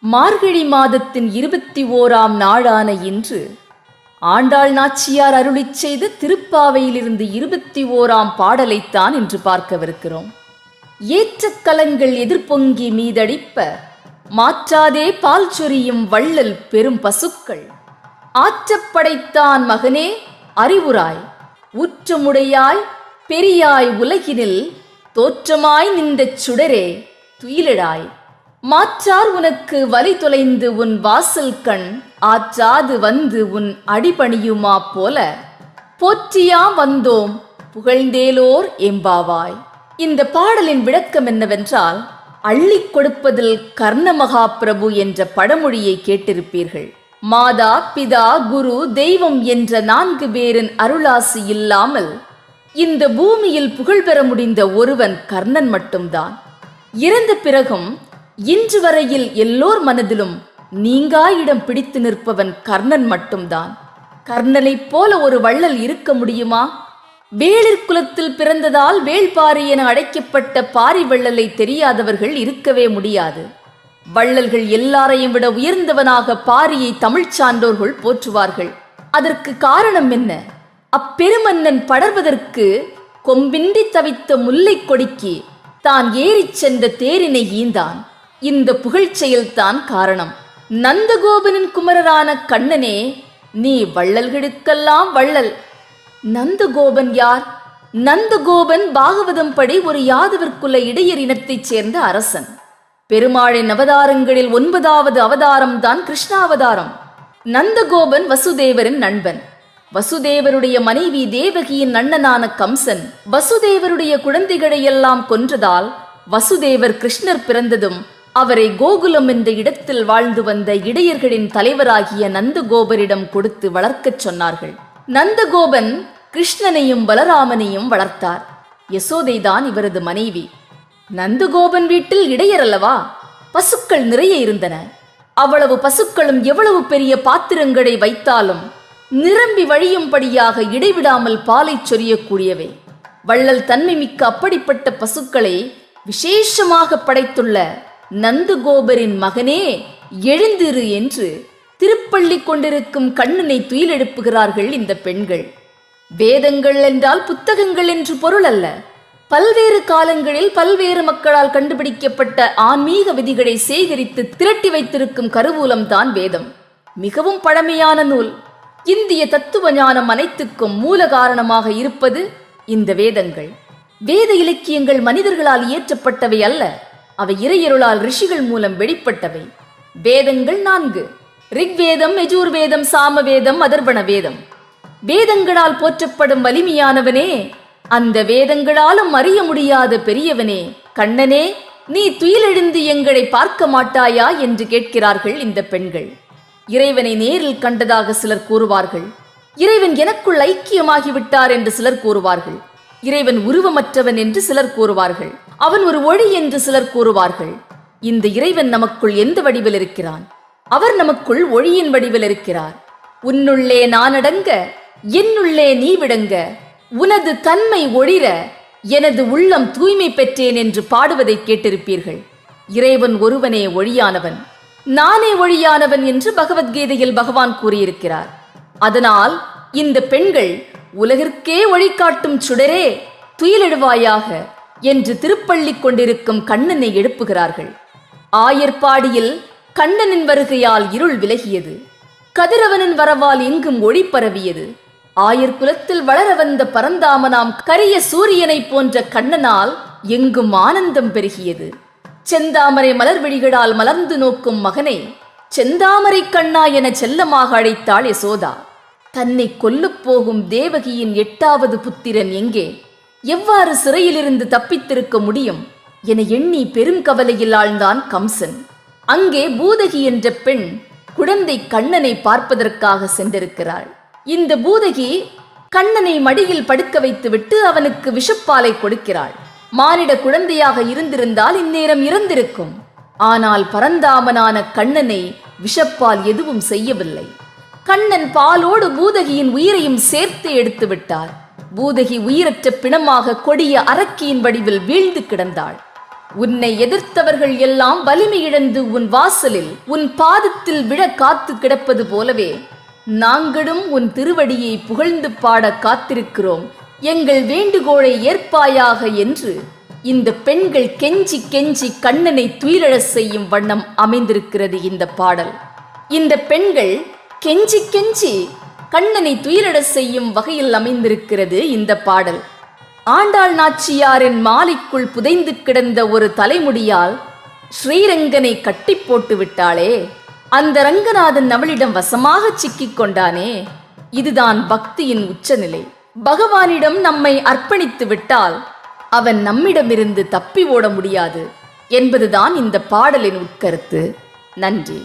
மார்கழி மாதத்தின் இருபத்தி ஓராம் நாளான இன்று ஆண்டாள் நாச்சியார் அருளி செய்த திருப்பாவையிலிருந்து இருபத்தி ஓராம் பாடலைத்தான் இன்று பார்க்கவிருக்கிறோம். ஏற்ற கலங்கள் எதிர்பொங்கி மீதடிப்ப மாற்றாதே பால் சொரியும் வள்ளல் பெரும் பசுக்கள். ஆற்றப்படைத்தான் மகனே அறிவுராய். ஊற்றமுடையாய் பெரியாய் உலகினில் தோற்றமாய் நின்ற சுடரே துயிலடாய். மாற்றார் உனக்கு வலி தொலைந்து உன் வாசல் கண் ஆற்றாது வந்து உன் அடிபணியுமா போல. போற்றியா வந்தோம் புகழ்ந்தேலோர் எம்பாவாய் இந்த பாடலின் விளக்கம் என்னவென்றால் அள்ளிக் கொடுப்பதில் கர்ணமகா பிரபு என்ற படமொழியை கேட்டிருப்பீர்கள். மாதா பிதா குரு தெய்வம் என்ற நான்கு பேரின் அருளாசி இல்லாமல் இந்த பூமியில் புகழ் பெற முடிந்த ஒருவன் கர்ணன் மட்டும்தான். இறந்த பிறகும் இன்று வரையில் எல்லோர் மனதிலும் நீங்கா இடம் பிடித்து நிற்பவன் கர்ணன் மட்டும்தான். கர்ணனைப் போல ஒரு வள்ளல் இருக்க முடியுமா? வேளிர் குலத்தில் பிறந்ததால் வேள்பாரி என அழைக்கப்பட்ட பாரி வள்ளலை தெரியாதவர்கள் இருக்கவே முடியாது. வள்ளல்கள் எல்லாரையும் விட உயர்ந்தவனாக பாரியை தமிழ்ச் சான்றோர்கள் போற்றுவார்கள். அதற்கு காரணம் என்ன? அப்பெருமன்னன் படர்வதற்கு கொம்பின்றி தவித்த முல்லைக் கொடிக்கு தான் ஏறிச் சென்ற தேரினை ஈந்தான். இந்த புகழ்ச் செயல்தான் காரணம். நந்தகோபனின் குமரரான கண்ணனே நீ வள்ளல்களுக்கெல்லாம் வள்ளல். நந்தகோபன் யார்? நந்தகோபன் பாகவதம் படி ஒரு யாதவர்க்குள்ள இடையர் இனத்தைச் சேர்ந்த அரசன். பெருமாளின் அவதாரங்களில் ஒன்பதாவது அவதாரம் தான் கிருஷ்ணாவதாரம். நந்தகோபன் வசுதேவரின் நண்பன். வசுதேவருடைய மனைவி தேவகியின் அண்ணனான கம்சன் வசுதேவருடைய குழந்தைகளை எல்லாம் கொன்றதால் வசுதேவர் கிருஷ்ணர் பிறந்ததும் அவரை கோகுலம் என்ற இடத்தில் வாழ்ந்து வந்த இடையர்களின் தலைவராகிய நந்தகோபரிடம் கொடுத்து வளர்க்கச் சொன்னார்கள். நந்தகோபன் கிருஷ்ணனையும் பலராமனையும் வளர்த்தார். யசோதைதான் இவரது மனைவி. நந்தகோபன் வீட்டில் இடையர் அல்லவா? பசுக்கள் நிறைய இருந்தன. அவ்வளவு பசுக்களும் எவ்வளவு பெரிய பாத்திரங்களை வைத்தாலும் நிரம்பி வழியும்படியாக இடைவிடாமல் பாலைச் சொரியக்கூடியவை. வள்ளல் தன்மை மிக்க அப்படிப்பட்ட பசுக்களை விசேஷமாக படைத்துள்ள நந்துகோபரின் மகனே எழுந்திரு என்று திருப்பள்ளி கொண்டிருக்கும் கண்ணனை துயிலெழுப்புகிறார்கள் இந்த பெண்கள். வேதங்கள் என்றால் புத்தகங்கள் என்று பொருள் அல்ல. பல்வேறு காலங்களில் பல்வேறு மக்களால் கண்டுபிடிக்கப்பட்ட ஆன்மீக விதிகளை சேகரித்து திரட்டி வைத்திருக்கும் கருவூலம்தான் வேதம். மிகவும் பழமையான நூல். இந்திய தத்துவ ஞானம் அனைத்துக்கும் மூல காரணமாக இருப்பது இந்த வேதங்கள். வேத இலக்கியங்கள் மனிதர்களால் இயற்றப்பட்டவை அல்ல. அவை இறையருளால் ரிஷிகள் மூலம் வெளிப்பட்டவை. வேதங்கள் நான்கு. ரிக்வேதம் யஜூர்வேதம் சாமவேதம் அதர்வண வேதம். வேதங்களால் போற்றப்படும் வலிமையானவனே அந்த வேதங்களாலும் அறிய முடியாத பெரியவனே கண்ணனே நீ துயிலெழுந்து எங்களை பார்க்க மாட்டாயா என்று கேட்கிறார்கள் இந்த பெண்கள். இறைவனை நேரில் கண்டதாக சிலர் கூறுவார்கள். இறைவன் எனக்குள் ஐக்கியமாகிவிட்டார் என்று சிலர் கூறுவார்கள். இறைவன் உருவமற்றவன் என்று சிலர் கூறுவார்கள். அவன் ஒரு ஒளி என்று சிலர் கூறுவார்கள். இந்த இறைவன் நமக்குள் எந்த வடிவில் இருக்கிறான்? அவர் நமக்குள் ஒளியின் வடிவில் இருக்கிறார். உன்னுள்ளே நானடங்க என்னுள்ளே நீ விடங்க உனது தன்மை ஒளிர எனது உள்ளம் தூய்மை பெற்றேன் என்று பாடுவதை கேட்டிருப்பீர்கள். இறைவன் ஒருவனே ஒழியானவன் நானே ஒழியானவன் என்று பகவத்கீதையில் பகவான் கூறியிருக்கிறார். அதனால் இந்த பெண்கள் உலகிற்கே ஒளிகாட்டும் சுடரே துயிலெழுவாயாக என்று திருப்பள்ளி கொண்டிருக்கும் கண்ணனை எழுப்புகிறார்கள். ஆயர்பாடியில் கண்ணனின் வருகையால் இருள் விலகியது. கதிரவனின் வரவால் எங்கும் ஒளி பரவியது. ஆயர் குலத்தில் வளர வந்த பரந்தாமனாம் கரிய சூரியனைப் போன்ற கண்ணனால் எங்கும் ஆனந்தம் பெருகியது. செந்தாமரை மலர் விழிகளால் மலர்ந்து நோக்கும் மகனை செந்தாமரை கண்ணா என செல்லமாக அழைத்தாள் யசோதா. தன்னை கொல்லப் போகும் தேவகியின் எட்டாவது புத்திரன் எங்கே? எவ்வாறு சிறையிலிருந்து தப்பித்திருக்க முடியும்? என எண்ணி பெரும் கவலையில் ஆழ்ந்தான் கம்சன். அங்கே பூதகி என்ற பெண் குழந்தை கண்ணனை பார்ப்பதற்காக சென்றிருக்கிறாள். இந்த பூதகி கண்ணனை மடியில் படுக்க வைத்துவிட்டு அவனுக்கு விஷப்பாலை கொடுக்கிறாள். மானிட குழந்தையாக இருந்திருந்தால் இந்நேரம் இறந்திருக்கும். ஆனால் பரந்தாமனான கண்ணனை விஷப்பால் எதுவும் செய்யவில்லை. கண்ணன் பாலோடு பூதகியின் உயிரையும் சேர்த்து எடுத்து விட்டார் பூதகி உயிரற்ற பிணமாக கொடிய அரக்கியின் வடிவில் வீழ்ந்து கிடந்தாள். உன்னை எதிர்த்தவர்கள் எல்லாம் வலிமை இழந்து உன் வாசலில் உன் பாதத்தில் விழ காத்து கிடப்பது போலவே நாங்களும் உன் திருவடியை புகழ்ந்து பாட காத்திருக்கிறோம். எங்கள் வேண்டுகோளை ஏற்பாயாக என்று இந்த பெண்கள் கெஞ்சி கெஞ்சி கண்ணனை துயிலழ செய்யும் வண்ணம் அமைந்திருக்கிறது இந்த பாடல். இந்த பெண்கள் கெஞ்சி கெஞ்சி கண்ணனை துயிலழச் செய்யும் வகையில் அமைந்திருக்கிறது இந்த பாடல். ஆண்டாள் நாச்சியாரின் மாலைக்குள் புதைந்து கிடந்த ஒரு தலைமுடியால் ஸ்ரீரங்கனை கட்டி போட்டு விட்டாளே அந்த ரங்கநாதன் அவளிடம் வசமாக சிக்கிக் கொண்டானே இதுதான் பக்தியின் உச்சநிலை. பகவானிடம் நம்மை அர்ப்பணித்து விட்டால் அவன் நம்மிடமிருந்து தப்பி ஓட முடியாது என்பதுதான் இந்த பாடலின் உட்கருத்து. நன்றி.